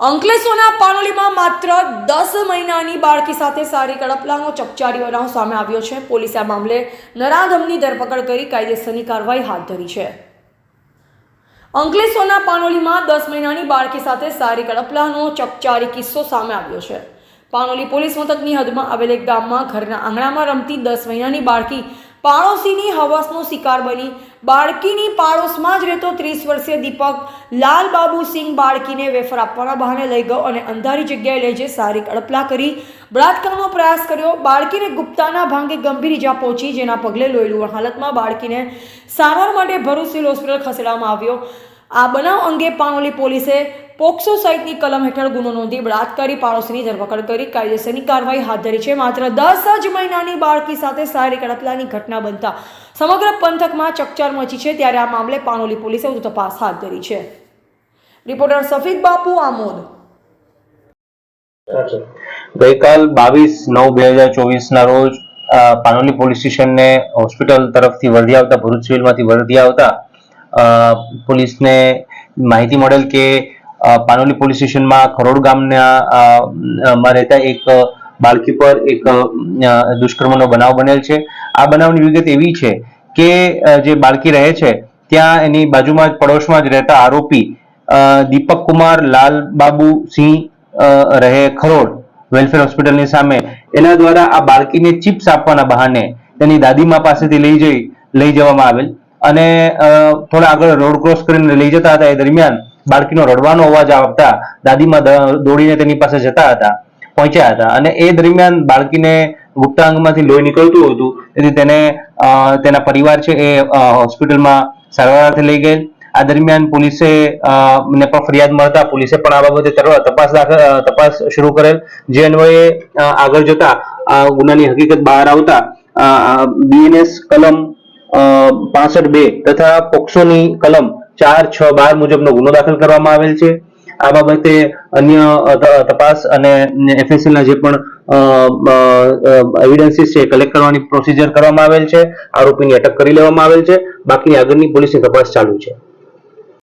અંકલેશ્વરના પાનોલીમાં માત્ર દસ મહિનાની બાળકી સાથે સારી કડપલાનો ચકચારી બનાવ સામે આવ્યો છે. પોલીસે આ મામલે નરાધમની ધરપકડ કરી કાયદેસરની કાર્યવાહી હાથ ધરી છે. અંકલેશ્વરના પાનોલીમાં દસ મહિનાની બાળકી સાથે સારી કડપલાનો ચકચારી કિસ્સો સામે આવ્યો છે. પાનોલી પોલીસ મથકની હદમાં આવેલ એક ગામમાં ઘરના આંગણામાં રમતી દસ મહિનાની બાળકી પાડોશીની હવસનો શિકાર બની. બાળકીની પાડોશમાં જ રહેતો ત્રીસ વર્ષીય દીપક લાલબાબુસિંહ બાળકીને વેફર આપવાના બહાને લઈ ગયો અને અંધારી જગ્યાએ લઈ જઈ સારી કડપલા કરી. બળાત્કારનો પ્રયાસ કર્યો. બાળકીને ગુપ્તાના ભાંગે ગંભીર ઈજા પહોંચી, જેના પગલે લોહીલુણ હાલતમાં બાળકીને સારવાર માટે ભરૂચ હોસ્પિટલ ખસેડવામાં આવ્યો. આ બનાવ અંગે પાનોલી પોલીસે પોક્સો સહિતની કલમ હેઠળ ગુનો નોંધી બળાત્કારી પાડોશીની ધરપકડ કરી. કાયદેસરની કાર્યવાહી હાથ ધરી છે. માત્ર દસ જ મહિનાની બાળકી સાથે સારી કડપલાની ઘટના બનતા સમગ્ર પંથકમાં ચકચાર મચી છે. ત્યારે આ મામલે પાનોલી પોલીસે વધુ તપાસ હાથ ધરી છે. રિપોર્ટર સફીદ બાપુ આમોદ. ગઈકાલ બાવીસ નવ બે હજાર ચોવીસના રોજ પાનોલી પોલીસ સ્ટેશનને હોસ્પિટલ તરફથી વર્ધી આવતા, ભરૂચ સિવિલમાંથી વર્ધી આવતા પોલીસને માહિતી મળેલ કે પાનોલી પોલીસ સ્ટેશનમાં ખરોડ ગામના રહેતા એક બાળકી પર એક દુષ્કર્મનો બનાવ બનેલ છે. આ બનાવની વિગત એવી છે કે જે બાળકી રહે છે, ત્યાં એની બાજુમાં જ, પડોશમાં જ રહેતા આરોપી દીપક કુમાર, લાલ બાબુ સિંહ રહે ખરોડ વેલફેર હોસ્પિટલની સામે. એના દ્વારા આ બાળકીને ચિપ્સ આપવાના બહાને તેની દાદીમા પાસેથી લઈ જઈ, લઈ જવામાં આવેલ. અને થોડા આગળ રોડ ક્રોસ કરીને લઈ જતા હતા. એ દરમિયાન બાળકીનો રડવાનો અવાજ આવતા, દાદીમાં દોડીને તેની પાસે જતા હતા, પહોંચ્યા હતા. અને એ દરમિયાન બાળકીને ગુપ્તાંગમાંથી લોહી નીકળતું હતું. તેથી તેને તેના પરિવાર છે એ હોસ્પિટલમાં સારવાર અર્થે લઈ ગયેલ. આ દરમિયાન પોલીસે ને પણ ફરિયાદ મળતા પોલીસે પણ આ બાબતે તપાસ તપાસ શરૂ કરેલ. જે અન્વયે આગળ જતા ગુનાની હકીકત બહાર આવતા બીએનએસ કલમ પાસઠ બે તથા પોક્સોની કલમ ચાર, છ, બાર મુજબનો ગુનો દાખલ કરવામાં આવેલ છે. આ બાબતે અન્ય તપાસ અને એફએસએલ ના જે પણ એવિડન્સીસ છે કલેક્ટ કરવાની પ્રોસિજર કરવામાં આવેલ છે. આરોપીની અટક કરી લેવામાં આવેલ છે. બાકી આગળની પોલીસની તપાસ ચાલુ છે.